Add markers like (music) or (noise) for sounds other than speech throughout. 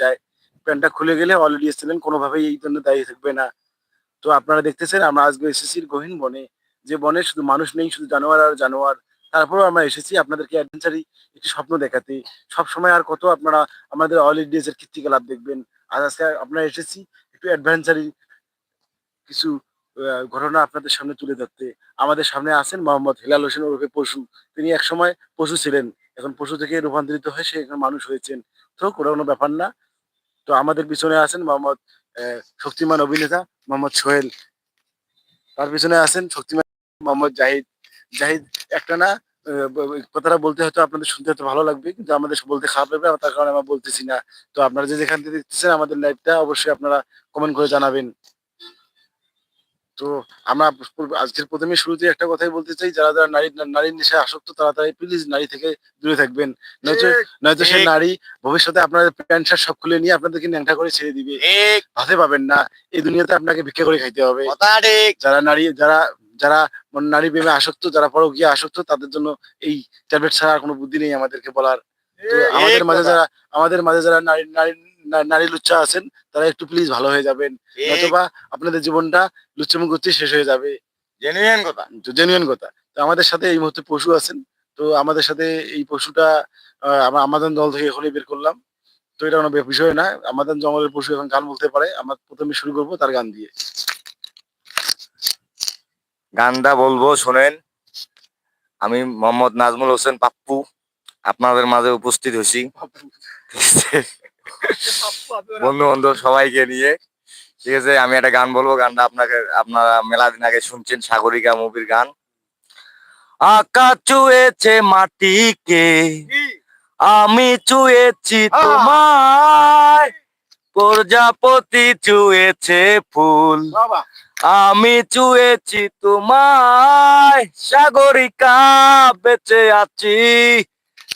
যায়। প্যান্টটা খুলে গেলে অলরেডি এসেছিলেন, কোনোভাবেই এই জন্য দায়ী থাকবে না। তো আপনারা দেখতেছেন, আমরা আজকে এসেছি গহীন বনে। যে বনে শুধু মানুষ নেই, শুধু জানোয়ার আর জানোয়ার। তারপরেও আমরা এসেছি আপনাদেরকে অ্যাডভেঞ্চারি একটি স্বপ্ন দেখাতে। সব সময় আর কত আপনারা আমাদের অল ইন্ডিয়াস এর কীর্তিকলাপ দেখবেন। আজ আজকে আপনারা এসেছি একটু অ্যাডভেঞ্চারি কিছু ঘটনা আপনাদের সামনে তুলে ধরতে। আমাদের সামনে আছেন মোহাম্মদ হেলাল হোসেন ওরফে পশু। তিনি একসময় পশু ছিলেন। এখন পশু থেকে রূপান্তরিত হয়ে সে এখন মানুষ হয়েছেন। তো কোনো ব্যাপার না। তো আমাদের পিছনে আছেন মোহাম্মদ শক্তিমান অভিনেতা মোহাম্মদ সোহেল। তার পিছনে আছেন শক্তিমান মোহাম্মদ জাহিদ। জাহিদ, একটা না কথাটা বলতে হয়তো আপনাদের শুনতে হয়তো ভালো লাগবে, কিন্তু আমাদের বলতে খারাপ লাগবে তার কারণে আমরা বলতেছি না। তো আপনারা যে যেখান থেকে দেখতেছেন আমাদের লাইভটা অবশ্যই আপনারা কমেন্ট করে জানাবেন। তো আমরা আজকের প্রথমে শুরুতে একটা কথাই বলতে চাই যারা যারা নারী নারীর নেশায় আসক্ত তারা তারা প্লিজ নারী থেকে দূরে থাকবেন। নয়তো নয়তো সে নারী ভবিষ্যতে আপনাদের প্যান্ট শার্ট সব খুলে নিয়ে আপনাদেরকে ন্যাংটা করে ছেড়ে দিবে। ভাতে পাবেন না। এই দুনিয়াতে আপনাকে ভিক্ষা করে খাইতে হবে। যারা নারী যারা যারা নারী প্রেমে আসক্ত যারা পরকীয়া আসক্ত তাদের জন্য এই ট্যাবলেট ছাড়া কোনো বুদ্ধি নেই আমাদেরকে বলার। আমাদের মাঝে যারা আমাদের মাঝে যারা নারী নারী নারী লুচ্চা আছেন তারা একটু প্লিজ ভালো হয়ে যাবেন। নতুবা আপনাদের জীবনটা লুচ্চামু করতে শেষ হয়ে যাবে। জেনুইন কথা। জেনুইন কথা। তো আমাদের সাথে এই মুহূর্তে পশু আছেন তো আমাদের সাথে এই পশুটা আমরা আমাদের দল থেকে এখনই বের করলাম। তো এটা কোনো বিষয় না আমাদের জঙ্গলের পশু এখন গান বলতে পারে আমরা প্রথমে শুরু করব তার গান দিয়ে। গানটা বলব শোনেন আমি মোহাম্মদ নাজমুল হোসেন পাপ্পু আপনাদের মাঝে উপস্থিত হয়েছি। বন্ধু বান্ধব সবাইকে নিয়ে। ঠিক আছে আমি একটা গান বলব গানটা আপনাকে আপনারা মেলা দিন আগে শুনছেন সাগরিকা মুভির গান। আকা চুয়েছে মাটিকে আমি চুয়েছি তোমায়। প্রজাপতি চুয়েছে ফুল আমি চুয়েছি তোমায়। সাগরিকা বেঁচে আছি।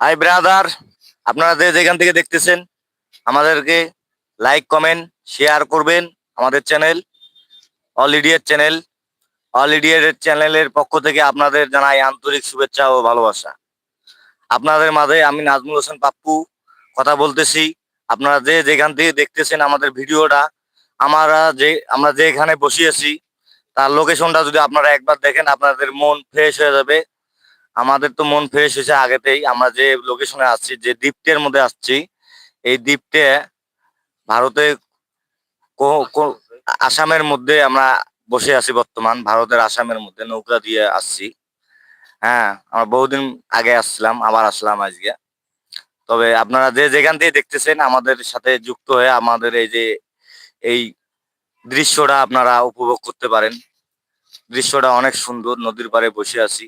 হাই ব্রাদার আপনারা যেখান থেকে দেখতেছেন, আমাদেরকে লাইক কমেন্ট শেয়ার করবেন আমাদের চ্যানেল অল ইডিয়ার চ্যানেল অল ইডিয়ার চ্যানেলের পক্ষ থেকে আপনাদের জানাই আন্তরিক শুভেচ্ছা ও ভালোবাসা। আপনাদের মাঝে আমি নাজমুল হোসেন পাপ্পু কথা বলতেছি। আপনারা যে যেখান থেকে দেখতেছেন আমাদের ভিডিওটা, আমরা যে আমরা যে এখানে বসিয়েছি, তার লোকেশনটা যদি আপনারা একবার দেখেন, আপনাদের মন ফ্রেশ হয়ে যাবে। আমাদের তো মন ফ্রেশ হয়েছে আগেতেই। আমরা যে লোকেশনে আসছি, যে দ্বীপটের মধ্যে আসছি, এই দ্বীপটে ভারতে আসামের মধ্যে আমরা বসে আছি বর্তমান, ভারতের আসামের মধ্যে নৌকা দিয়ে আসছি। হ্যাঁ আমরা বহুদিন আগে আসছিলাম, আবার আসলাম আজকে। তবে আপনারা যে যেখান থেকে দেখতেছেন আমাদের সাথে যুক্ত হয়ে আমাদের এই যে এই দৃশ্যটা আপনারা উপভোগ করতে পারেন। দৃশ্যটা অনেক সুন্দর নদীর পাড়ে বসে আছি।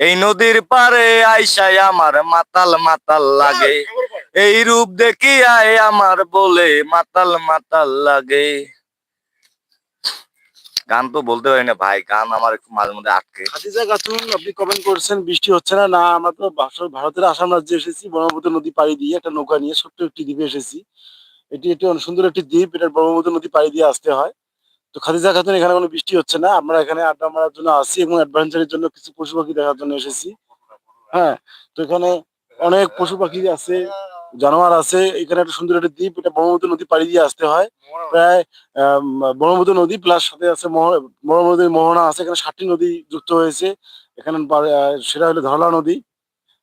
এই নদীর পারে আইসায় আমার মাতাল মাতাল লাগে। এই রূপ দেখিয়ায় আমার বলে মাতাল মাতাল লাগে। গান তো বলতে পারি না, ভাই। গান আমার একটু মাঝে মধ্যে আটকে। খাদিজা আপনি কমেন্ট করছেন, বৃষ্টি হচ্ছে না না, আমরা তো ভারতের আসাম রাজ্যে এসেছি, ব্রহ্মপুত্র নদী পাড়ি দিয়ে একটা নৌকা নিয়ে ছোট্ট একটি দ্বীপে এসেছি। এটি একটি সুন্দর একটি দ্বীপ এটা ব্রহ্মপুত্র নদী পাড়ি দিয়ে আসতে হয়। তো খাদিজা খাতুন এখানে কোনো বৃষ্টি হচ্ছে না, আমরা এখানে আড্ডা মারার জন্য আসছি এবং অ্যাডভেঞ্চারের জন্য কিছু পশু পাখি দেখার জন্য এসেছি। হ্যাঁ তো এখানে অনেক পশু পাখি আছে। জানোয়ার আছে এখানে একটা সুন্দর একটা দ্বীপ এটা ব্রহ্মপুত্র নদী পাড়ি দিয়ে আসতে হয়। প্রায় ব্রহ্মপুত্র নদী প্লাস সাথে আছে ব্রহ্মপুত্র মোহনা আছে এখানে ষাটটি নদী যুক্ত হয়েছে। এখানে সেটা হলো ধরলা নদী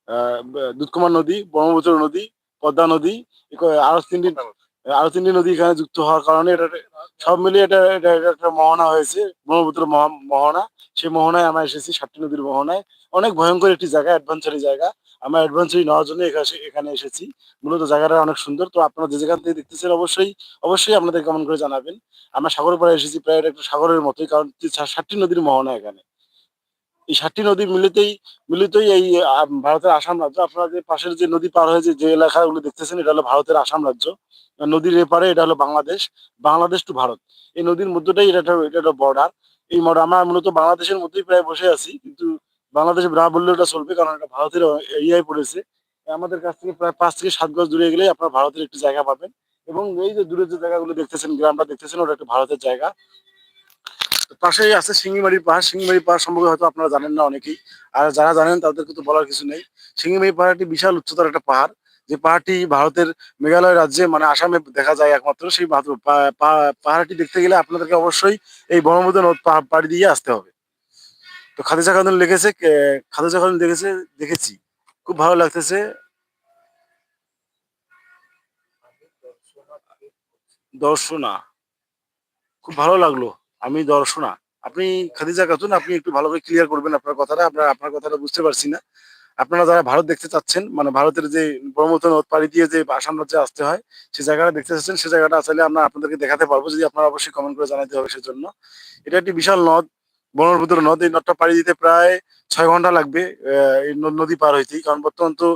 আহ, দুধকুমার নদী ব্রহ্মপুত্র নদী পদ্মা নদী আরও তিনটি আরও তিনটি নদী এখানে যুক্ত হওয়ার কারণে এটা সব মিলিয়ে এটা এটা একটা মোহনা হয়েছে ব্রহ্মপুত্র মহা- মোহনা। সেই মোহনায় আমরা এসেছি ষাটটি নদীর মোহনায়। অনেক ভয়ঙ্কর একটি জায়গা অ্যাডভেঞ্চারি জায়গা। আমরা অ্যাডভেঞ্চারি নেওয়ার জন্য এখানে এসেছি। মূলত জায়গাটা অনেক সুন্দর। তো আপনারা যে যেখান থেকে দেখতেছেন অবশ্যই অবশ্যই আপনাদের কেমন করে জানাবেন। আমরা সাগর পাড়ে এসেছি প্রায় এটা একটা সাগরের মতোই, কারণ ষাটটি নদীর মোহনা এখানে। এই ষাটটি নদী মিলিতেই, মিলিতই এই ভারতের আসাম রাজ্য। আপনারা যে পাশের যে নদী পার হয়ে যে এলাকাগুলো দেখতেছেন, এটা হলো ভারতের আসাম রাজ্য। নদীর এপারে এটা হলো বাংলাদেশ বাংলাদেশ টু ভারত। এই নদীর মধ্যটাই এটা এটা বর্ডার এই আমরা মূলত বাংলাদেশের মধ্যেই প্রায় বসে আছি, কিন্তু বাংলাদেশে না বললেও ওটা চলবে, কারণ এটা ভারতের এরিয়ায় পড়েছে। আমাদের কাছ থেকে প্রায় পাঁচ থেকে সাত গজ দূরে গেলেই আপনারা ভারতের একটি জায়গা পাবেন। এবং এই যে দূরে যে জায়গাগুলো দেখতেছেন, গ্রামটা দেখতেছেন, ওটা একটা ভারতের জায়গা। পাশেই আছে সিঙ্গিমারির পাহাড়। সিঙ্গিমারি পাহাড় সম্পর্কে হয়তো আপনারা জানেন না অনেকেই। আর যারা জানেন, তাদেরকে তো বলার কিছু নেই। সিঙ্গিমারি পাহাড়টি বিশাল উচ্চতার একটা পাহাড়। যে পাহাড়টি ভারতের মেঘালয় রাজ্যে মানে আসামে দেখা যায় একমাত্র। সেই পাহাড়টি দেখতে গেলে আপনাদেরকে অবশ্যই এই ব্রহ্মপুত্র নদ পা- পাড়ি দিয়ে আসতে হবে। তো খাদিজা খাতুন লিখেছে খাদিজা খাতুন দেখেছে দেখেছি। খুব ভালো লাগতেছে। দর্শনা। খুব ভালো লাগল। আমি দর্শনা। আপনি খাদিজা খাতুন, আপনি একটু ভালো করে ক্লিয়ার করবেন আপনার কথাটা। আপনার আপনার কথাটা বুঝতে পারছি না। আপনারা যারা ভারত দেখতে চাচ্ছেন মানে ভারতের যে ব্রহ্মপুত্র নদ পাড়ি দিয়ে যে আসাম রাজ্যে আসতে হয়, সে জায়গাটা দেখতে চাচ্ছেন, সে জায়গাটা আসলে আমরা আপনাদেরকে দেখাতে পারব। যদি আপনারা অবশ্যই কমেন্ট করে জানাতে হবে সেজন্য। এটা একটি বিশাল নদ। ব্রহ্মপুত্র নদ নদটা পাড়ি দিতে প্রায় ছয় ঘণ্টা লাগবে নদী পার হইতেই। কারণ বর্তমান তো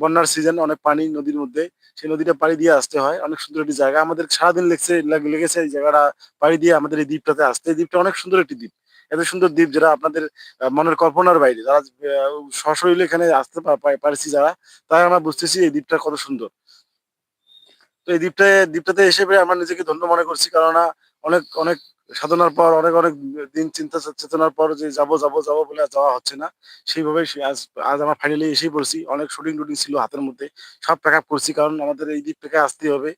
বন্যার সিজন অনেক পানি নদীর মধ্যে। সেই নদীটা পাড়ি দিয়ে আসতে হয়। অনেক সুন্দর একটি জায়গা। আমাদের সারাদিন লেগেছে লেগেছে এই জায়গাটা পাড়ি দিয়ে আমাদের এই দ্বীপটাতে আসতে। এই দ্বীপটা অনেক সুন্দর একটি দ্বীপ। এত সুন্দর দ্বীপ যেটা আপনাদের মনের কল্পনার বাইরে। যারা সশরীরে এখানে আসতে পারছি যারা তাই আমরা বুঝতেছি এই দ্বীপটা কত সুন্দর। তো এই দ্বীপটা দ্বীপটাতে এসে আমরা নিজেকে ধন্য মনে করছি। কেননা অনেক অনেক সাধনার পর অনেক অনেক দিন চিন্তা চেতনার পর যে যাব যাব যাব বলে যাওয়া হচ্ছে না। সেইভাবে আজ আজ আমরা ফাইনালি এসেই পড়ছি। অনেক শুটিং টুটিং ছিল হাতের মধ্যে। সব প্যাক আপ করছি কারণ আমাদের এই দ্বীপটাকে আসতেই হবে।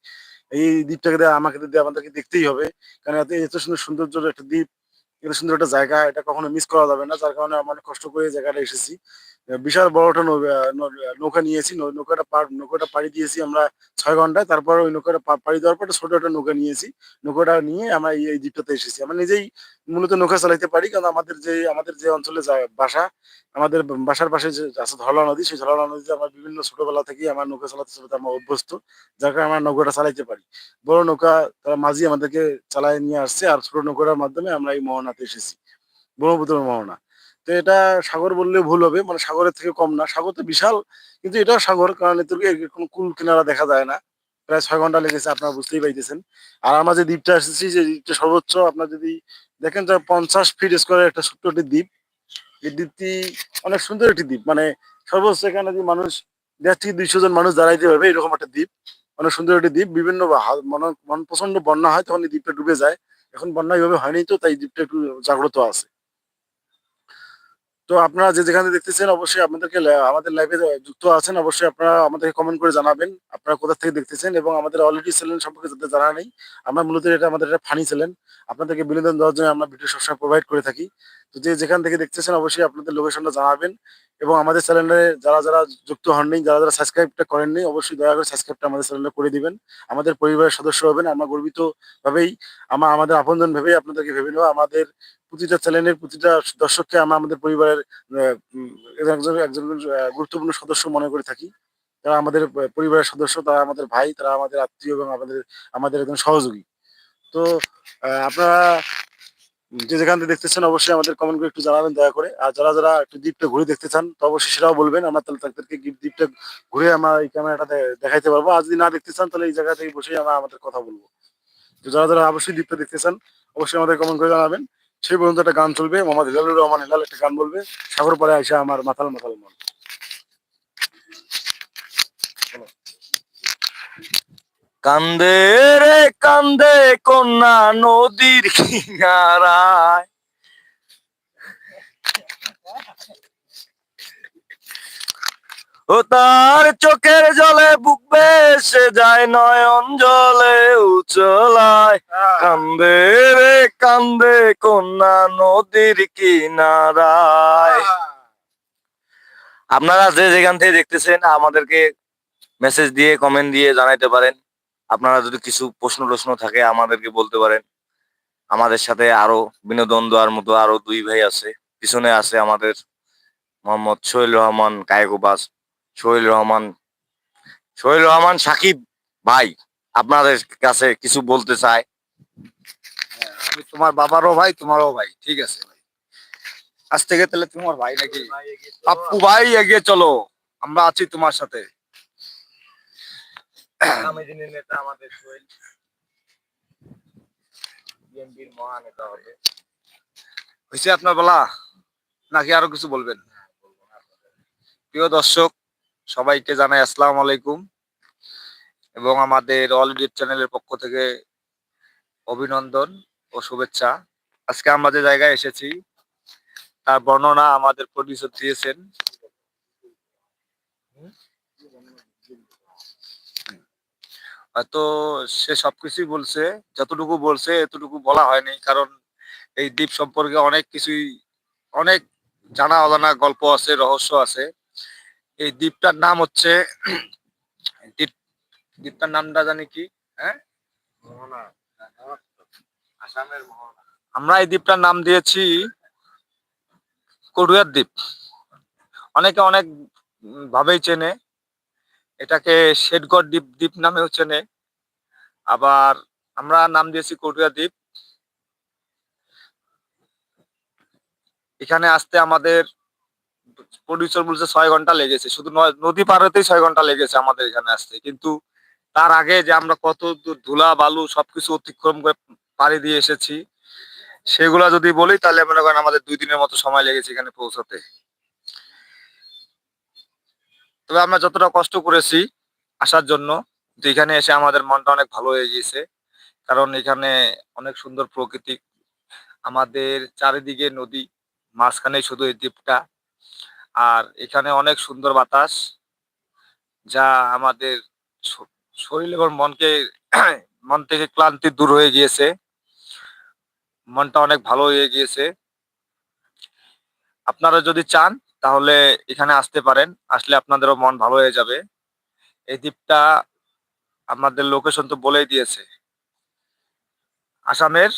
এই দ্বীপটাকে আমাকে আমাদেরকে দেখতেই হবে। কারণ এত এত সুন্দর সৌন্দর্য একটা দ্বীপ। এত সুন্দর একটা জায়গা, এটা কখনো মিস করা যাবে না। যার কারণে আমরা কষ্ট করে জায়গাটা এসেছি। বিশাল বড় একটা নৌকা নিয়েছি। নৌকাটা পার, নৌকাটা পাড়ি দিয়েছি আমরা ছয় ঘন্টায়। তারপর ওই নৌকাটা পাড়ি দেওয়ার পর ছোট একটা নৌকা নিয়েছি। নৌকাটা নিয়ে আমরা এই দ্বীপটাতে এসেছি। আমরা নিজেই মূলত নৌকা চালাইতে পারি, কারণ আমাদের যে আমাদের যে অঞ্চলে বাসা, আমাদের বাসার পাশে যে, আছে ধরলা নদী, সেই ধরলা নদীতে আমরা বিভিন্ন ছোটবেলা থেকেই আমার নৌকা চালাতে চালাতে আমরা অভ্যস্ত। যার কারণে আমরা নৌকাটা চালাইতে পারি। বড় নৌকা তারা মাঝি আমাদেরকে চালায় নিয়ে আসছে, আর ছোট নৌকাটার মাধ্যমে আমরা এই মোহনাতে এসেছি। ব্রহ্মপুত্র মোহনা তো এটা সাগর বললে ভুল হবে মানে সাগরের থেকে কম না। সাগর তো বিশাল, কিন্তু এটাও সাগর, কারণ এতে কুল কিনারা দেখা যায় না। প্রায় ছয় ঘণ্টা লেগেছে, আপনারা বুঝতেই পাইতেছেন। আর আমরা যে দ্বীপটা এসেছি, যে দ্বীপটা সর্বোচ্চ, আপনার যদি দেখেন যে পঞ্চাশ ফিট স্কোয়ারের একটা ছোট্ট একটি দ্বীপ। এই দ্বীপটি অনেক সুন্দর একটি দ্বীপ। মানে সর্বোচ্চ এখানে যে মানুষ, দেড় থেকে দুইশো জন মানুষ দাঁড়াইতে পারবে, এরকম একটা দ্বীপ। অনেক সুন্দর একটি দ্বীপ। বিভিন্ন মন প্রচণ্ড বন্যা হয়, তখন এই দ্বীপটা ডুবে যায়। এখন বন্যা এইভাবে হয়নি তো, তাই দ্বীপটা একটু জাগ্রত আছে। তো আপনারা যে যেখানে দেখতেছেন অবশ্যই আপনাদেরকে আমাদের লাইভে যুক্ত আছেন, অবশ্যই আপনারা আমাদেরকে কমেন্ট করে জানাবেন। আপনারা কোথা থেকে দেখতেছেন এবং আমাদের অলরেডি চ্যানেল সম্পর্কে যাতে জানা নেই, আমরা মূলত এটা আমাদের একটা ফানি চ্যানেল আপনাদেরকে বিনোদন দেওয়ার জন্য আমরা ভিডিও সবসময় প্রোভাইড করে থাকি। তো যে যেখান থেকে দেখতেছেন অবশ্যই আপনাদের লোকেশনটা জানাবেন এবং আমাদের চ্যানেলে যারা যারা যুক্ত হননি, যারা যারা সাবস্ক্রাইবটা করেননি, অবশ্যই দয়া করে সাবস্ক্রাইবটা আমাদের চ্যানেলে করে দিবেন। আমাদের পরিবারের সদস্য হবেন, আমরা গর্বিত ভাবেই আমরা আমাদের আপনজন ভেবেই আপনাদেরকে ভেবে নেওয়া আমাদের প্রতিটা চ্যানেলের প্রতিটা দর্শককে আমরা আমাদের পরিবারের একজন একজন গুরুত্বপূর্ণ সদস্য মনে করে থাকি। তারা আমাদের পরিবারের সদস্য, তারা আমাদের ভাই, তারা আমাদের আত্মীয় এবং আমাদের আমাদের একজন সহযোগী। তো আপনারা যে যেখান থেকে দেখতেছেন, অবশ্যই আমাদের কমেন্ট করে একটু জানাবেন, দয়া করে। আর যারা যারা একটু দ্বীপটা ঘুরে দেখতে চান, তো অবশ্যই সেটাও বলবেন। আমরা তাহলে তাদেরকে দ্বীপটা ঘুরে আমরা এই ক্যামেরাটা দেখাইতে পারব। আর যদি না দেখতে চান, তাহলে এই জায়গা থেকে বসেই আমরা আমাদের কথা বলব। তো যারা যারা অবশ্যই দ্বীপটা দেখতে চান, অবশ্যই আমাদের কমেন্ট করে জানাবেন। সেই পর্যন্ত একটা গান চলবে। মোহাম্মদ হিলালুর রহমান হিলাল একটা গান বলবে। সাগর পরে আসে আমার মাথাল মাথাল মন। কান্দে রে কান্দে কন্যা নদীর কিনারায়। ও তার চোখের জলে বুক বেসে যায় নয়ন জলে উচলায়। কান্দে রে কান্দে কন্যা নদীর কিনারায়। আপনারা যে যেখান থেকে দেখতেছেন, আমাদেরকে মেসেজ দিয়ে কমেন্ট দিয়ে জানাইতে পারেন। আপনারা যদি কিছু প্রশ্ন টশ্ন থাকে আমাদেরকে বলতে পারেন। আমাদের সাথে আরও বিনোদন দেওয়ার মতো আরও দুই ভাই আছে। পিছনে আছে আমাদের মোহাম্মদ সোহেল রহমান কায়কোবাস সোহেল রহমান সোহেল রহমান সাকিব ভাই আপনাদের কাছে কিছু বলতে চায়? আমি তোমার বাবারও ভাই তোমারও ভাই ঠিক আছে ভাই। আজ থেকে তাহলে তোমার ভাই নাকি? পাপ্পু ভাই এগিয়ে চলো আমরা আছি তোমার সাথে। আগামী দিনের নেতা আমাদের সোহেল বিএনপির মহানেতা হবে। হয়েছে আপনার বলা? নাকি আরও কিছু বলবেন? প্রিয় দর্শক, সবাইকে জানাই আসসালাম আলাইকুম। এবং আমাদের অল চ্যানেলের পক্ষ থেকে অভিনন্দন ও শুভেচ্ছা। আজকে আমরা যে জায়গায় এসেছি, তার বর্ণনা আমাদের প্রডিউসার দিয়েছেন হয়তো সে সবকিছুই বলছে যতটুকু বলছে এতটুকু বলা হয়নি। কারণ এই দ্বীপ সম্পর্কে অনেক কিছুই অনেক জানা অজানা গল্প আছে রহস্য আছে। এই দ্বীপটার নাম হচ্ছে দ্বীপ- দ্বীপটার নামটা জানি কি? হ্যাঁ? আমরা এই দ্বীপটার নাম দিয়েছি কড়ুয়ার দ্বীপ। অনেকে অনেক ভাবেই চেনে। এটাকে শেডগড় দ্বীপ দ্বীপ নামে হচ্ছে নে আবার আমরা নাম দিয়েছি কটুয়া দ্বীপ। এখানে আসতে আমাদের প্রডিউসার বলছে ছয় ঘণ্টা লেগেছে। শুধু নদী পার হতেই ছয় ঘণ্টা লেগেছে আমাদের এখানে আসতে। কিন্তু তার আগে যে আমরা কত ধুলা, বালু সবকিছু অতিক্রম করে পাড়ি দিয়ে এসেছি, সেগুলা যদি বলি তাহলে মনে করেন আমাদের দুই দিনের মতো সময় লেগেছে এখানে পৌঁছতে। তবে আমরা যতটা কষ্ট করেছি আসার জন্য এখানে এসে আমাদের মনটা অনেক ভালো হয়ে গিয়েছে। কারণ এখানে অনেক সুন্দর প্রকৃতি। আমাদের চারিদিকে নদী, মাঝখানে শুধু এই দ্বীপটা। আর এখানে অনেক সুন্দর বাতাস, যা আমাদের শরীর এবং মনকে (clears throat) মন থেকে ক্লান্তি দূর হয়ে গিয়েছে। মনটা অনেক ভালো হয়ে গিয়েছে। আপনারা যদি চান তাহলে এখানে আসতে পারেন আসলে আপনাদেরও মন ভালো হয়ে যাবে। এই দ্বীপটা আমাদের লোকেশন তো বলেই দিয়েছে। আসামের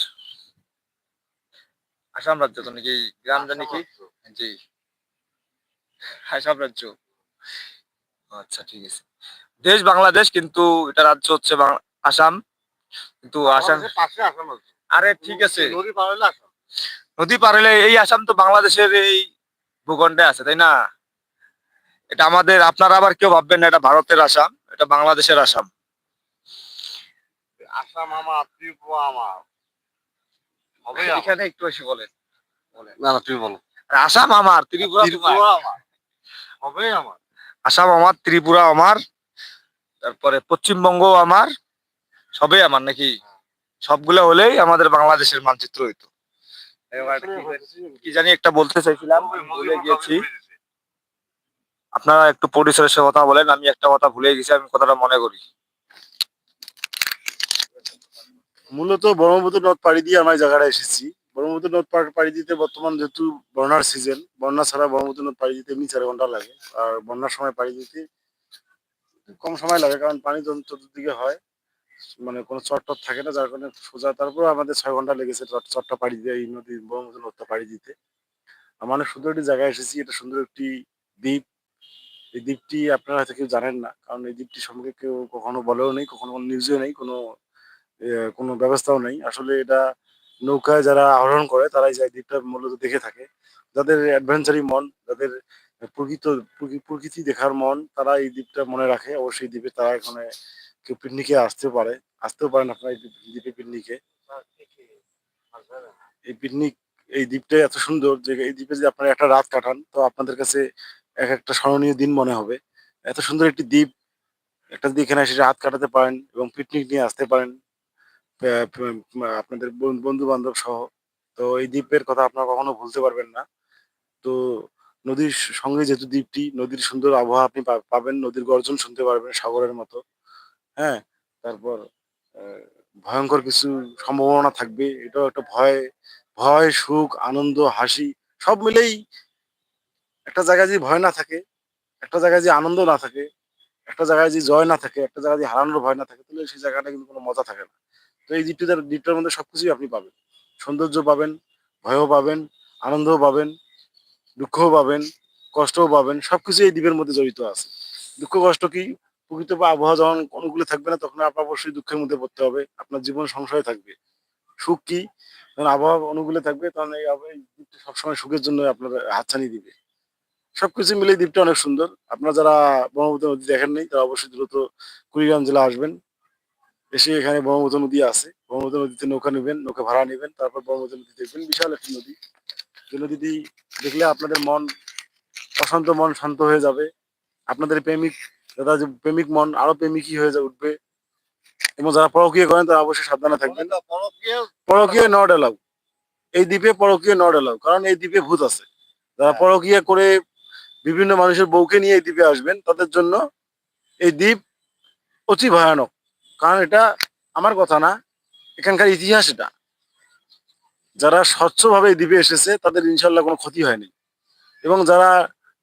আসাম রাজ্য তো নাকি? গ্রাম জানি কি? জি। আসাম রাজ্য। আচ্ছা ঠিক আছে। দেশ বাংলাদেশ কিন্তু এটা রাজ্য হচ্ছে আসাম। কিন্তু আসাম আরে ঠিক আছে। নদী পার হলে আসাম। নদী পার হলে এই আসাম তো বাংলাদেশের এই ভূখণ্ডে আছে তাই না? এটা আমাদের আপনারা আবার কেউ ভাববেন না এটা ভারতের আসাম এটা বাংলাদেশের আসাম। আসাম আমার ত্রিপুরা আমার। এখানে একটু এসে বলেন না না তুমি বলো। আর আসাম আমার ত্রিপুরা ত্রিপুরা আমার। হবে আমার। আসাম আমার ত্রিপুরা আমার তারপরে পশ্চিমবঙ্গ আমার সবে আমার নাকি? সবগুলো হলেই আমাদের বাংলাদেশের মানচিত্র হইতো। এবার কি জানি একটা বলতে চাইছিলাম ভুলে গিয়েছি। আপনারা একটু প্রডিউসারের সাথে কথা বলেন আমি একটা কথা ভুলে গেছি আমি কথাটা মনে করি। মূলত ব্রহ্মপুত্র নদ পাড়ি দিয়ে আমরা জায়গাটা এসেছি। ব্রহ্মপুত্র নদ পাড়ি দিতে বর্তমান যেহেতু বন্যার সিজন বন্যা ছাড়া ব্রহ্মপুত্র নদ পাড়ি দিতে এমনি চার ঘণ্টা লাগে। আর বন্যার সময় পাড়ি দিতে কম সময় লাগে কারণ পানি চতুর্দিকে হয়। মানে কোনো চট টট থাকে না, যার কারণে সোজা তারপর আমাদের ছয় ঘণ্টা লেগেছে চট- চটটা পাড়ি দিয়ে, এই নদী ব্রহ্মপুত্র পাড়ি দিতে। আমরা সুন্দর একটি জায়গায় এসেছি, এটা সুন্দর একটি দ্বীপ। এই দ্বীপটি আপনারা হয়তো কেউ জানেন না, কারণ এই দ্বীপটি সম্পর্কে কেউ কখনো বলেও নেই, কখনো কোনো নিউজেও নেই, কোনো কোনো ব্যবস্থাও নেই। আসলে এটা নৌকায় যারা আহরণ করে, তারাই যায় দ্বীপটা মূলত দেখে থাকে। যাদের অ্যাডভেঞ্চারি মন, যাদের প্রকৃত প্রকৃতি দেখার মন, তারা এই দ্বীপটা মনে রাখে। অবশ্যই দ্বীপে তারা এখানে কেউ পিকনিকে আসতে পারে। আসতেও পারেন আপনারা এই দ্বীপে পিকনিকে। এই পিকনিক, এই দ্বীপটা এত সুন্দর যে এই দ্বীপে যদি আপনারা একটা রাত কাটান, তো আপনাদের কাছে এক একটা স্মরণীয় দিন মনে হবে। এত সুন্দর একটি দ্বীপ। একটা যদি এখানে এসে রাত কাটাতে পারেন এবং পিকনিক নিয়ে আসতে পারেন আপনাদের বন্ধু বান্ধব সহ, তো এই দ্বীপের কথা আপনারা কখনো ভুলতে পারবেন না। তো নদীর সঙ্গে যেহেতু দ্বীপটি নদীর সুন্দর আবহাওয়া আপনি পাবেন নদীর গর্জন শুনতে পারবেন সাগরের মতো। হ্যাঁ তারপর আহ, ভয়ঙ্কর কিছু সম্ভাবনা থাকবে এটাও একটা ভয় ভয় সুখ আনন্দ হাসি সব মিলেই একটা জায়গায় যদি ভয় না থাকে একটা জায়গায় যে আনন্দ না থাকে একটা জায়গায় যে জয় না থাকে একটা জায়গায় যে হারানোর ভয় না থাকে তাহলে সেই জায়গাটা কিন্তু কোনো মজা থাকে না। তো এই দ্বীপটার দ্বীপটার মধ্যে সবকিছুই আপনি পাবেন। সৌন্দর্য পাবেন ভয়ও পাবেন আনন্দও পাবেন। দুঃখও পাবেন, কষ্টও পাবেন, সবকিছু এই দ্বীপের মধ্যে জড়িত আছে। দুঃখ, কষ্ট কি? প্রকৃত বা আবহাওয়া যখন অনুকূলে থাকবে না, তখন আপনার অবশ্যই দুঃখের মধ্যে পড়তে হবে, আপনার জীবন সংশয় থাকবে। সুখ কি? যখন আবহাওয়া অনুকূলে থাকবে, তখন এই আবহাওয়া- সবসময় সুখের জন্য আপনার হাতছানি দিবে। সবকিছু মিলে দ্বীপটা অনেক সুন্দর। আপনারা যারা ব্রহ্মপুত্র নদী দেখেন নাই, তারা অবশ্যই দ্রুত কুড়িগ্রাম জেলা আসবেন। এসে এখানে ব্রহ্মপুত্র নদী আছে। ব্রহ্মপুত্র নদীতে নৌকা নেবেন, নৌকা ভাড়া নেবেন, তারপর ব্রহ্মপুত্র নদী দেখবেন বিশাল একটি নদী। যে নদীটি দেখলে আপনাদের মন অশান্ত মন শান্ত হয়ে যাবে। আপনাদের প্রেমিক যারা যে প্রেমিক মন আরও প্রেমিকই হয়ে যা উঠবে। এবং যারা পরকীয় করেন তারা অবশ্যই সাবধানে থাকবেন। পরকীয় নট এলাও এই দ্বীপে পরকীয় নট এলাও কারণ এই দ্বীপে ভূত আছে। যারা পরকীয় করে বিভিন্ন মানুষের বউকে নিয়ে এই দ্বীপে আসবেন তাদের জন্য এই দ্বীপ অতি ভয়ানক। কারণ এটা আমার কথা না এখানকার ইতিহাস এটা। যারা স্বচ্ছভাবে এই দ্বীপে এসেছে তাদের ইনশাল্লাহ কোনো ক্ষতি হয়নি। এবং যারা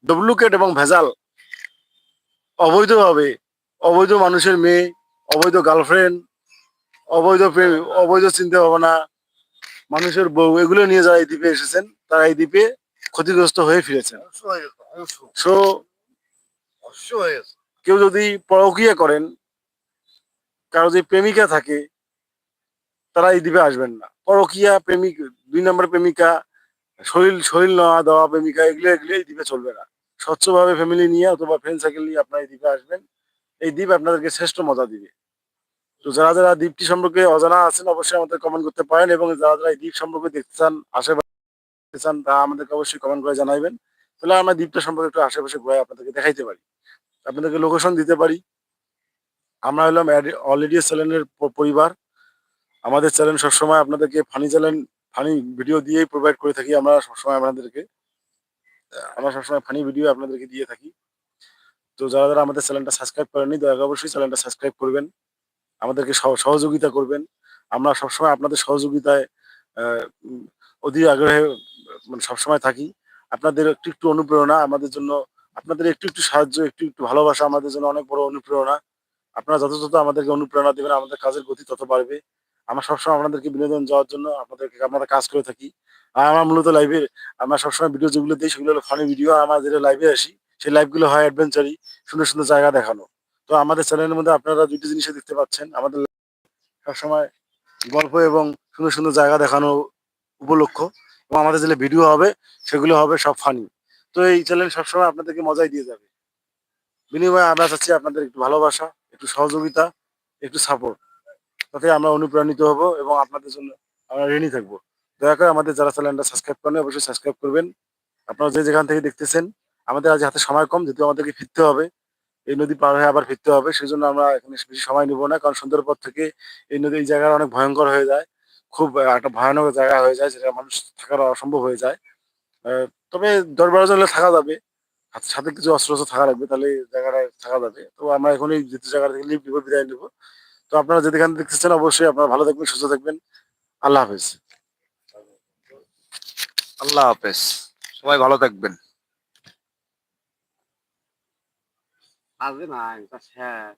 ডুপ্লিকেট এবং ভেজাল অবৈধভাবে অবৈধ মানুষের মেয়ে অবৈধ গার্লফ্রেন্ড অবৈধ প্রেম অবৈধ চিন্তা ভাবনা মানুষের বউ এগুলো নিয়ে যারা এই দ্বীপে এসেছেন তারা এই দ্বীপে ক্ষতিগ্রস্ত হয়ে ফিরেছেন। সো কেউ যদি পরকীয়া করেন কারও যদি প্রেমিকা থাকে তারা এই দ্বীপে আসবেন না। পরকীয়া প্রেমিক, দুই নম্বর প্রেমিকা, শরীর শরীর নেওয়া দেওয়া প্রেমিকা, এগুলো এগুলো এই দ্বীপে চলবে না। স্বচ্ছভাবে ফ্যামিলি নিয়ে অথবা ফ্রেন্ড সার্কেল নিয়ে আপনারা এই দ্বীপে আসবেন। এই দ্বীপ আপনাদেরকে শ্রেষ্ঠ মজা দিবে। তো যারা যারা দ্বীপটি সম্পর্কে অজানা আছেন, অবশ্যই আমাদের কমেন্ট করতে পারেন এবং যারা যারা এই দ্বীপ সম্পর্কে দেখতে চান, আশেপাশে চান তা আমাদেরকে অবশ্যই কমেন্ট করে জানাবেন তাহলে আমরা দ্বীপটা সম্পর্কে একটু আশেপাশে ঘুরে আপনাদেরকে দেখাইতে পারি। আপনাদেরকে লোকেশন দিতে পারি। আমরা হলাম অলরেডি চ্যানেলের পরিবার। আমাদের চ্যানেল সবসময় আপনাদেরকে ফানি চ্যানেল ফানি ভিডিও দিয়েই প্রোভাইড করে থাকি, আমরা সবসময় আপনাদেরকে আমরা সবসময় ফানি ভিডিও আপনাদেরকে দিয়ে থাকি। তো যারা যারা আমাদের চ্যানেলটা সাবস্ক্রাইব করেননি, দয়া অবশ্যই চ্যানেলটা সাবস্ক্রাইব করবেন। আমাদেরকে সহ- সহযোগিতা করবেন। আমরা সবসময় আপনাদের সহযোগিতায় অধীর আগ্রহে মানে সবসময় থাকি। আপনাদের একটু একটু অনুপ্রেরণা আমাদের জন্য, আপনাদের একটু একটু সাহায্য, একটু একটু ভালোবাসা আমাদের জন্য অনেক বড় অনুপ্রেরণা। আপনারা যত যত আমাদেরকে অনুপ্রেরণা দেবেন, আমাদের কাজের গতি তত বাড়বে। আমরা সবসময় আপনাদেরকে বিনোদন যাওয়ার জন্য আপনাদেরকে আমরা কাজ করে থাকি। আর আমার মূলত লাইভে আমরা সবসময় ভিডিও যেগুলো দিই সেগুলো হলো ফানি ভিডিও আমরা যেটা লাইভে আসি, সেই লাইভগুলো হয় অ্যাডভেঞ্চারি সুন্দর সুন্দর জায়গা দেখানো। তো আমাদের চ্যানেলের মধ্যে আপনারা দুটি জিনিসই দেখতে পাচ্ছেন। আমাদের সবসময় গল্প এবং সুন্দর সুন্দর জায়গা দেখানো উপলক্ষ। এবং আমাদের যে ভিডিও হবে, সেগুলো হবে সব ফানি তো এই চ্যানেল সবসময় আপনাদেরকে মজাই দিয়ে যাবে। বিনিময়ে আমরা চাচ্ছি আপনাদের একটু ভালোবাসা, একটু সহযোগিতা, একটু সাপোর্ট তাতে আমরা অনুপ্রাণিত হব এবং আপনাদের জন্য আমরা রেডি থাকব। দয়া করে আমাদের যারা চ্যানেলটা সাবস্ক্রাইব করেন অবশ্যই সাবস্ক্রাইব করবেন। আপনারা যে যেখান থেকে দেখতেছেন, আমাদের আজ হাতে সময় কম, যেহেতু আমাদেরকে ফিরতে হবে। এই নদী পার হয়ে আবার ফিরতে হবে সেই জন্য আমরা এখানে বেশি সময় নিব না, কারণ সন্ধ্যার পর থেকে এই নদী, এই জায়গাটা অনেক ভয়ঙ্কর হয়ে যায়। খুব একটা ভয়ানক জায়গা হয়ে যায়, যেটা মানুষ থাকার অসম্ভব হয়ে যায়। তবে দশ বারো থাকা যাবে। সাথে কিছু অস্ত্র অস্ত্র থাকা লাগবে, তাহলে জায়গাটা থাকা যাবে। তো আমরা এখন এই যেহেতু জায়গা থেকে লিভ বিদায় নিব। তো আপনারা যেখানে দেখতেছেন অবশ্যই আপনারা ভালো থাকবেন সুস্থ থাকবেন। আল্লাহ হাফেজ। আল্লাহ হাফেজ। সবাই ভালো থাকবেন। আজ না এটা স্যার